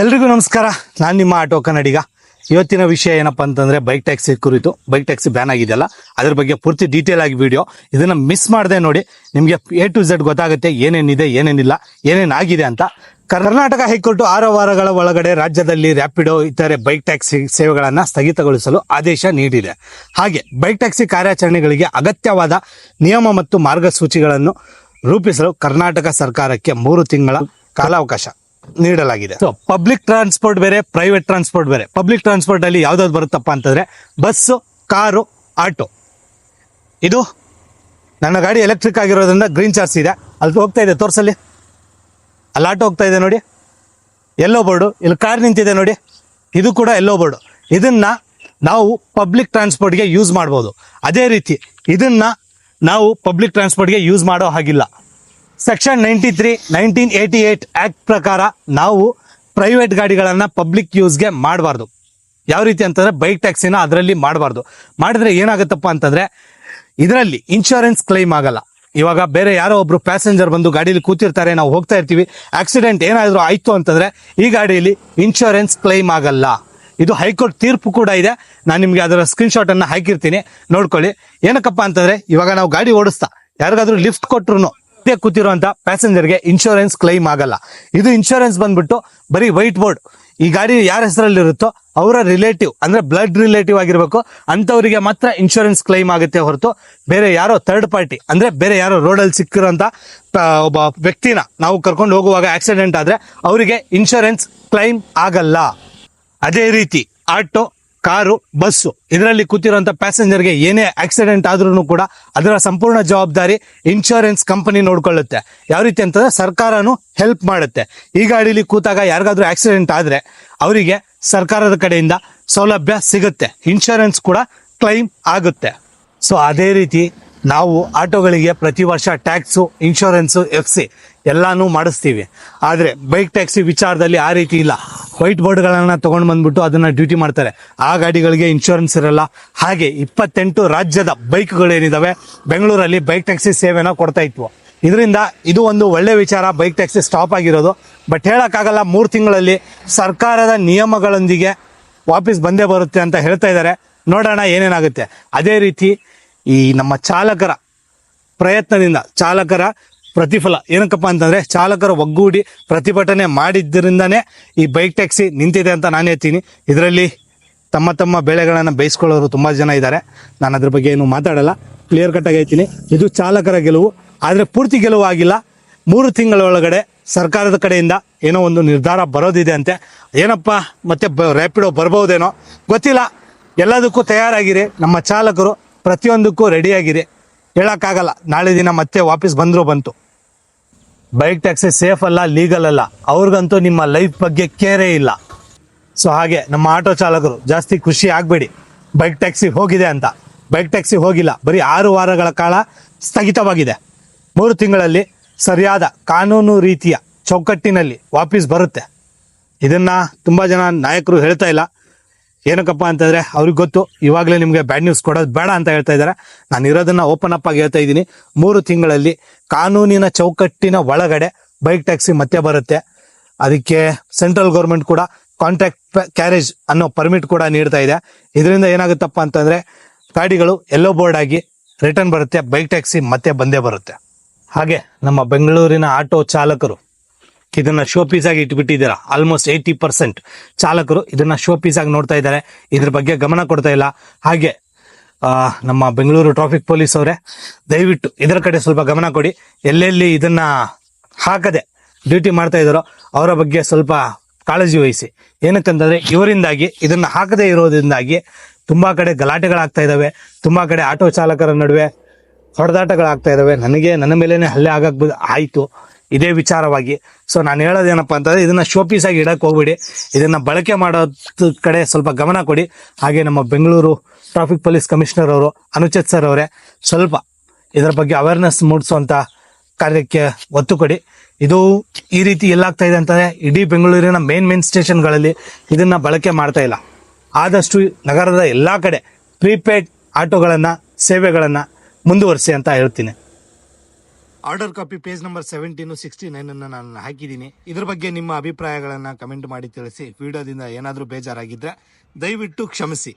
ಎಲ್ರಿಗೂ ನಮಸ್ಕಾರ. ನಾನು ನಿಮ್ಮ ಆಟೋ ಕನ್ನಡಿಗ. ಇವತ್ತಿನ ವಿಷಯ ಏನಪ್ಪ ಅಂತಂದ್ರೆ ಬೈಕ್ ಟ್ಯಾಕ್ಸಿ ಕುರಿತು. ಬೈಕ್ ಟ್ಯಾಕ್ಸಿ ಬ್ಯಾನ್ ಆಗಿದೆಯಲ್ಲ, ಅದ್ರ ಬಗ್ಗೆ ಪೂರ್ತಿ ಡೀಟೇಲ್ ಆಗಿ ವಿಡಿಯೋ ಇದನ್ನ ಮಿಸ್ ಮಾಡದೆ ನೋಡಿ, ನಿಮಗೆ ಎ ಟು ಝೆಡ್ ಗೊತ್ತಾಗುತ್ತೆ ಏನೇನಿದೆ, ಏನೇನಿಲ್ಲ ಏನೇನಾಗಿದೆ ಅಂತ. ಕರ್ನಾಟಕ ಹೈಕೋರ್ಟ್ ಆರು ವಾರಗಳ ಒಳಗಡೆ ರಾಜ್ಯದಲ್ಲಿ ರ್ಯಾಪಿಡೋ ಇತರೆ ಬೈಕ್ ಟ್ಯಾಕ್ಸಿ ಸೇವೆಗಳನ್ನು ಸ್ಥಗಿತಗೊಳಿಸಲು ಆದೇಶ ನೀಡಿದೆ. ಹಾಗೆ ಬೈಕ್ ಟ್ಯಾಕ್ಸಿ ಕಾರ್ಯಾಚರಣೆಗಳಿಗೆ ಅಗತ್ಯವಾದ ನಿಯಮ ಮತ್ತು ಮಾರ್ಗಸೂಚಿಗಳನ್ನು ರೂಪಿಸಲು ಕರ್ನಾಟಕ ಸರ್ಕಾರಕ್ಕೆ ಮೂರು ತಿಂಗಳ ಕಾಲಾವಕಾಶ. ನೀಡಲಾಗಿದೆ. ಸೊ ಪಬ್ಲಿಕ್ ಟ್ರಾನ್ಸ್ಪೋರ್ಟ್ ಬೇರೆ ಪ್ರೈವೇಟ್ ಟ್ರಾನ್ಸ್ಪೋರ್ಟ್ ಬೇರೆ. ಪಬ್ಲಿಕ್ ಟ್ರಾನ್ಸ್ಪೋರ್ಟ್ ಅಲ್ಲಿ ಯಾವ್ದಾವ್ದು ಬರುತ್ತಪ್ಪ ಅಂತಂದ್ರೆ ಬಸ್ಸು ಕಾರು ಆಟೋ ಇದು ನನ್ನ ಗಾಡಿ ಎಲೆಕ್ಟ್ರಿಕ್ ಆಗಿರೋದ್ರಿಂದ ಗ್ರೀನ್ ಚಾರ್ಜ್ ಇದೆ. ಅಲ್ಲಿ ಹೋಗ್ತಾ ಇದೆ, ತೋರ್ಸಲ್ಲಿ. ಅಲ್ಲಿ ಆಟೋ ಹೋಗ್ತಾ ಇದೆ ನೋಡಿ. ಎಲ್ಲೋ ಬೋರ್ಡು ಇಲ್ಲಿ ಕಾರ್ ನಿಂತಿದೆ ನೋಡಿ. ಇದು ಕೂಡ ಎಲ್ಲೋ ಬೋರ್ಡು ಇದನ್ನ ನಾವು ಪಬ್ಲಿಕ್ ಟ್ರಾನ್ಸ್ಪೋರ್ಟ್ಗೆ ಯೂಸ್ ಮಾಡ್ಬೋದು. ಅದೇ ರೀತಿ, ಇದನ್ನ ನಾವು ಪಬ್ಲಿಕ್ ಟ್ರಾನ್ಸ್ಪೋರ್ಟ್ಗೆ ಯೂಸ್ ಮಾಡೋ ಹಾಗಿಲ್ಲ. Section ninety three nineteen eighty eight act ಪ್ರಕಾರ ನಾವು ಪ್ರೈವೇಟ್ ಗಾಡಿಗಳನ್ನು ಪಬ್ಲಿಕ್ ಯೂಸ್ಗೆ ಮಾಡಬಾರ್ದು. ಯಾವ ರೀತಿ ಅಂತಂದ್ರೆ ಬೈಕ್ ಟ್ಯಾಕ್ಸಿನ ಅದರಲ್ಲಿ ಮಾಡಬಾರ್ದು. ಮಾಡಿದ್ರೆ ಏನಾಗುತ್ತಪ್ಪ ಅಂತಂದ್ರೆ ಇದರಲ್ಲಿ ಇನ್ಶೂರೆನ್ಸ್ ಕ್ಲೈಮ್ ಆಗಲ್ಲ. ಇವಾಗ ಬೇರೆ ಯಾರೋ ಒಬ್ರು ಪ್ಯಾಸೆಂಜರ್ ಬಂದು ಗಾಡೀಲಿ ಕೂತಿರ್ತಾರೆ, ನಾವು ಹೋಗ್ತಾ ಇರ್ತೀವಿ ಆಕ್ಸಿಡೆಂಟ್ ಏನಾದರೂ ಆಯಿತು ಅಂತಂದ್ರೆ ಈ ಗಾಡಿಯಲ್ಲಿ ಇನ್ಶೂರೆನ್ಸ್ ಕ್ಲೈಮ್ ಆಗಲ್ಲ. ಇದು ಹೈಕೋರ್ಟ್ ತೀರ್ಪು ಕೂಡ ಇದೆ. ನಾನು ನಿಮಗೆ ಅದರ ಸ್ಕ್ರೀನ್ಶಾಟನ್ನು ಹಾಕಿರ್ತೀನಿ, ನೋಡ್ಕೊಳ್ಳಿ. ಏನಕ್ಕಪ್ಪ ಅಂತಂದ್ರೆ ಇವಾಗ ನಾವು ಗಾಡಿ ಓಡಿಸ್ತಾ, ಯಾರಿಗಾದ್ರೂ ಲಿಫ್ಟ್ ಕೊಟ್ರು ಕೂತಿರುವಂತ ಪ್ಯಾಸೆಂಜರ್ಗೆ ಇನ್ಶೂರೆನ್ಸ್ ಕ್ಲೈಮ್ ಆಗಲ್ಲ. ಇದು ಇನ್ಶೂರೆನ್ಸ್ ಬಂದ್ಬಿಟ್ಟು ಬರೀ ವೈಟ್ ಬೋರ್ಡ್ ಈ ಗಾಡಿ ಯಾರ ಹೆಸರಲ್ಲಿ ಇರುತ್ತೋ ಅವರ ರಿಲೇಟಿವ್ ಅಂದ್ರೆ ಬ್ಲಡ್ ರಿಲೇಟಿವ್ ಆಗಿರ್ಬೇಕು ಅಂತವರಿಗೆ ಮಾತ್ರ ಇನ್ಶೂರೆನ್ಸ್ ಕ್ಲೈಮ್ ಆಗುತ್ತೆ ಹೊರತು ಬೇರೆ ಯಾರೋ ಥರ್ಡ್ ಪಾರ್ಟಿ ಅಂದ್ರೆ ಬೇರೆ ಯಾರೋ ರೋಡಲ್ಲಿ ಸಿಕ್ಕಿರೋಂಥ ಒಬ್ಬ ವ್ಯಕ್ತಿನ ನಾವು ಕರ್ಕೊಂಡು ಹೋಗುವಾಗ ಆಕ್ಸಿಡೆಂಟ್ ಆದ್ರೆ ಅವರಿಗೆ ಇನ್ಶೂರೆನ್ಸ್ ಕ್ಲೈಮ್ ಆಗಲ್ಲ. ಅದೇ ರೀತಿ, ಆಟೋ ಕಾರು, ಬಸ್ಸು, ಇದರಲ್ಲಿ ಕೂತಿರುವಂತ ಪ್ಯಾಸೆಂಜರ್ಗೆ ಏನೇ ಆಕ್ಸಿಡೆಂಟ್ ಆದ್ರೂ ಕೂಡ ಅದರ ಸಂಪೂರ್ಣ ಜವಾಬ್ದಾರಿ ಇನ್ಶೂರೆನ್ಸ್ ಕಂಪನಿ ನೋಡ್ಕೊಳ್ಳುತ್ತೆ. ಯಾವ ರೀತಿ ಅಂತಂದ್ರೆ ಸರ್ಕಾರನು ಹೆಲ್ಪ್ ಮಾಡುತ್ತೆ. ಈ ಗಾಡಿಲಿ ಕೂತಾಗ ಯಾರಿಗಾದ್ರೂ ಆಕ್ಸಿಡೆಂಟ್ ಆದ್ರೆ ಅವರಿಗೆ ಸರ್ಕಾರದ ಕಡೆಯಿಂದ ಸೌಲಭ್ಯ ಸಿಗುತ್ತೆ. ಇನ್ಶೂರೆನ್ಸ್ ಕೂಡ ಕ್ಲೈಮ್ ಆಗುತ್ತೆ. ಸೊ, ಅದೇ ರೀತಿ ನಾವು ಆಟೋಗಳಿಗೆ ಪ್ರತಿ ವರ್ಷ ಟ್ಯಾಕ್ಸು, ಇನ್ಶೂರೆನ್ಸು ಎಫ್ ಸಿ ಎಲ್ಲಾನು ಮಾಡಿಸ್ತೀವಿ. ಆದರೆ ಬೈಕ್ ಟ್ಯಾಕ್ಸಿ ವಿಚಾರದಲ್ಲಿ ಆ ರೀತಿ ಇಲ್ಲ. ವೈಟ್ ಬೋರ್ಡ್ಗಳನ್ನು ತೊಗೊಂಡು ಬಂದ್ಬಿಟ್ಟು ಅದನ್ನ ಡ್ಯೂಟಿ ಮಾಡ್ತಾರೆ. ಆ ಗಾಡಿಗಳಿಗೆ ಇನ್ಶೂರೆನ್ಸ್ ಇರಲ್ಲ. ಹಾಗೆ ಇಪ್ಪತ್ತೆಂಟು ರಾಜ್ಯದ ಬೈಕ್ಗಳೇನಿದಾವೆ ಬೆಂಗಳೂರಲ್ಲಿ ಬೈಕ್ ಟ್ಯಾಕ್ಸಿ ಸೇವೆನ ಕೊಡ್ತಾ ಇತ್ತು ಇದರಿಂದ ಇದು ಒಂದು ಒಳ್ಳೆ ವಿಚಾರ, ಬೈಕ್ ಟ್ಯಾಕ್ಸಿ ಸ್ಟಾಪ್ ಆಗಿರೋದು. ಬಟ್ ಹೇಳೋಕ್ಕಾಗಲ್ಲ, ಮೂರು ತಿಂಗಳಲ್ಲಿ ಸರ್ಕಾರದ ನಿಯಮಗಳೊಂದಿಗೆ ವಾಪಸ್ ಬಂದೇ ಬರುತ್ತೆ ಅಂತ ಹೇಳ್ತಾ ಇದ್ದಾರೆ. ನೋಡೋಣ ಏನೇನಾಗುತ್ತೆ. ಅದೇ ರೀತಿ ಈ ನಮ್ಮ ಚಾಲಕರ ಪ್ರಯತ್ನದಿಂದ, ಚಾಲಕರ ಪ್ರತಿಫಲ. ಏನಕ್ಕಪ್ಪ ಅಂತಂದ್ರೆ ಚಾಲಕರು ಒಗ್ಗೂಡಿ ಪ್ರತಿಭಟನೆ ಮಾಡಿದ್ದರಿಂದನೇ ಈ ಬೈಕ್ ಟ್ಯಾಕ್ಸಿ ನಿಂತಿದೆ ಅಂತ ನಾನು ಹೇಳ್ತೀನಿ. ಇದರಲ್ಲಿ ತಮ್ಮ ತಮ್ಮ ಬೆಳೆಗಳನ್ನು ಬೇಯಿಸ್ಕೊಳ್ಳೋರು ತುಂಬ ಜನ ಇದ್ದಾರೆ. ನಾನು ಅದ್ರ ಬಗ್ಗೆ ಏನು ಮಾತಾಡಲ್ಲ. ಕ್ಲಿಯರ್ ಕಟ್ಟಾಗಿ ಹೇಳ್ತೀನಿ. ಇದು ಚಾಲಕರ ಗೆಲುವು. ಆದರೆ ಪೂರ್ತಿ ಗೆಲುವು ಆಗಿಲ್ಲ. ಮೂರು ತಿಂಗಳ ಒಳಗಡೆ ಸರ್ಕಾರದ ಕಡೆಯಿಂದ ಏನೋ ಒಂದು ನಿರ್ಧಾರ ಬರೋದಿದೆ ಅಂತೆ. ಏನಪ್ಪ, ಮತ್ತೆ ಬ ರ್ಯಾಪಿಡೋ ಬರ್ಬೋದೇನೋ ಗೊತ್ತಿಲ್ಲ. ಎಲ್ಲದಕ್ಕೂ ತಯಾರಾಗಿರಿ. ನಮ್ಮ ಚಾಲಕರು ಪ್ರತಿಯೊಂದಕ್ಕೂ ರೆಡಿಯಾಗಿರಿ ಹೇಳೋಕ್ಕಾಗಲ್ಲ. ನಾಳೆ ದಿನ ಮತ್ತೆ ವಾಪಸ್ ಬಂದರೂ ಬಂತು. ಬೈಕ್ ಟ್ಯಾಕ್ಸಿ ಸೇಫ್ ಅಲ್ಲ ಲೀಗಲ್ ಅಲ್ಲ. ಅವ್ರಿಗಂತೂ ನಿಮ್ಮ ಲೈಫ್ ಬಗ್ಗೆ ಕೇರೇ ಇಲ್ಲ. ಸೊ ಹಾಗೆ ನಮ್ಮ ಆಟೋ ಚಾಲಕರು ಜಾಸ್ತಿ ಖುಷಿ ಆಗಬೇಡಿ. ಬೈಕ್ ಟ್ಯಾಕ್ಸಿ ಹೋಗಿದೆ ಅಂತ. ಬೈಕ್ ಟ್ಯಾಕ್ಸಿ ಹೋಗಿಲ್ಲ. ಬರೀ ಆರು ವಾರಗಳ ಕಾಲ ಸ್ಥಗಿತವಾಗಿದೆ. ಮೂರು ತಿಂಗಳಲ್ಲಿ ಸರಿಯಾದ ಕಾನೂನು ರೀತಿಯ ಚೌಕಟ್ಟಿನಲ್ಲಿ ವಾಪಸ್ ಬರುತ್ತೆ. ಇದನ್ನ ತುಂಬಾ ಜನ ನಾಯಕರು ಹೇಳ್ತಾ ಇಲ್ಲ. ಏನಕ್ಕಪ್ಪ ಅಂತಂದ್ರೆ ಅವ್ರಿಗೆ ಗೊತ್ತು, ಇವಾಗಲೇ ನಿಮಗೆ ಬ್ಯಾಡ್ ನ್ಯೂಸ್ ಕೊಡೋದು ಬೇಡ ಅಂತ ಹೇಳ್ತಾ ಇದ್ದಾರೆ ನಾನು ಇರೋದನ್ನ ಓಪನ್ ಅಪ್ ಆಗಿ ಹೇಳ್ತಾ ಇದ್ದೀನಿ. ಮೂರು ತಿಂಗಳಲ್ಲಿ ಕಾನೂನಿನ ಚೌಕಟ್ಟಿನ ಒಳಗಡೆ ಬೈಕ್ ಟ್ಯಾಕ್ಸಿ ಮತ್ತೆ ಬರುತ್ತೆ. ಅದಕ್ಕೆ ಸೆಂಟ್ರಲ್ ಗೌರ್ಮೆಂಟ್ ಕೂಡ ಕಾಂಟ್ರಾಕ್ಟ್ ಕ್ಯಾರೇಜ್ ಅನ್ನೋ ಪರ್ಮಿಟ್ ಕೂಡ ನೀಡ್ತಾ ಇದೆ. ಇದರಿಂದ ಏನಾಗುತ್ತಪ್ಪ ಅಂತಂದ್ರೆ ಗಾಡಿಗಳು ಎಲ್ಲೋ ಬೋರ್ಡ್ ಆಗಿ ರಿಟರ್ನ್ ಬರುತ್ತೆ ಬೈಕ್ ಟ್ಯಾಕ್ಸಿ ಮತ್ತೆ ಬಂದೇ ಬರುತ್ತೆ. ಹಾಗೆ ನಮ್ಮ ಬೆಂಗಳೂರಿನ ಆಟೋ ಚಾಲಕರು ಇದನ್ನ ಶೋ ಪೀಸ್ ಆಗಿ ಇಟ್ಬಿಟ್ಟಿದ್ದೀರಾ? ಆಲ್ಮೋಸ್ಟ್ ಏಯ್ಟಿ ಪರ್ಸೆಂಟ್ ಚಾಲಕರು ಇದನ್ನ ಶೋ ಪೀಸ್ ಆಗಿ ನೋಡ್ತಾ ಇದ್ದಾರೆ. ಇದ್ರ ಬಗ್ಗೆ ಗಮನ ಕೊಡ್ತಾ ಇಲ್ಲ. ಹಾಗೆ ನಮ್ಮ ಬೆಂಗಳೂರು ಟ್ರಾಫಿಕ್ ಪೊಲೀಸ್ ಅವರೇ, ದಯವಿಟ್ಟು ಇದರ ಕಡೆ ಸ್ವಲ್ಪ ಗಮನ ಕೊಡಿ. ಎಲ್ಲೆಲ್ಲಿ ಇದನ್ನ ಹಾಕದೆ ಡ್ಯೂಟಿ ಮಾಡ್ತಾ ಇದ್ದಾರೋ ಅವರ ಬಗ್ಗೆ ಸ್ವಲ್ಪ ಕಾಳಜಿ ವಹಿಸಿ. ಏನಕ್ಕಂತಂದ್ರೆ ಇವರಿಂದಾಗಿ, ಇದನ್ನ ಹಾಕದೇ ಇರೋದ್ರಿಂದಾಗಿ ತುಂಬಾ ಕಡೆ ಗಲಾಟೆಗಳಾಗ್ತಾ ಇದಾವೆ ತುಂಬಾ ಕಡೆ ಆಟೋ ಚಾಲಕರ ನಡುವೆ ಹೊಡೆದಾಟಗಳಾಗ್ತಾ ಇದಾವೆ ನನಗೆ, ನನ್ನ ಮೇಲೇನೆ ಹಲ್ಲೆ ಆಗಕ್ ಆಯ್ತು. ಇದೇ ವಿಚಾರವಾಗಿ. ಸೊ ನಾನು ಹೇಳೋದೇನಪ್ಪ ಅಂತಂದರೆ, ಇದನ್ನು ಶೋಪೀಸ್ ಆಗಿ ಇಡೋಕ್ಕೆ ಹೋಗ್ಬಿಡಿ. ಇದನ್ನು ಬಳಕೆ ಮಾಡೋದ್ ಕಡೆ ಸ್ವಲ್ಪ ಗಮನ ಕೊಡಿ. ಹಾಗೆ ನಮ್ಮ ಬೆಂಗಳೂರು ಟ್ರಾಫಿಕ್ ಪೊಲೀಸ್ ಕಮಿಷನರ್ ಅವರು, ಅನುಚಿತ್ ಸರ್ ಅವರೇ, ಸ್ವಲ್ಪ ಇದರ ಬಗ್ಗೆ ಅವೇರ್ನೆಸ್ ಮೂಡಿಸುವಂಥ ಕಾರ್ಯಕ್ಕೆ ಒತ್ತು ಕೊಡಿ. ಇದು ಈ ರೀತಿ ಎಲ್ಲಾಗ್ತಾ ಇದೆ ಅಂತಂದರೆ, ಇಡೀ ಬೆಂಗಳೂರಿನ ಮೇನ್ ಮೇನ್ ಸ್ಟೇಷನ್ಗಳಲ್ಲಿ ಇದನ್ನು ಬಳಕೆ ಮಾಡ್ತಾ ಇಲ್ಲ. ಆದಷ್ಟು ನಗರದ ಎಲ್ಲ ಕಡೆ ಪ್ರೀಪೇಡ್ ಆಟೋಗಳನ್ನು, ಸೇವೆಗಳನ್ನು ಮುಂದುವರಿಸಿ ಅಂತ ಹೇಳ್ತೀನಿ. Order copy page number seventeen sixty nine ಅನ್ನು ನಾನು ಹಾಕಿದ್ದೀನಿ. ಇದ್ರ ಬಗ್ಗೆ ನಿಮ್ಮ ಅಭಿಪ್ರಾಯಗಳನ್ನು ಕಮೆಂಟ್ ಮಾಡಿ ತಿಳಿಸಿ. ವಿಡಿಯೋದಿಂದ ಏನಾದರೂ ಬೇಜಾರಾಗಿದ್ದರೆ ದಯವಿಟ್ಟು ಕ್ಷಮಿಸಿ.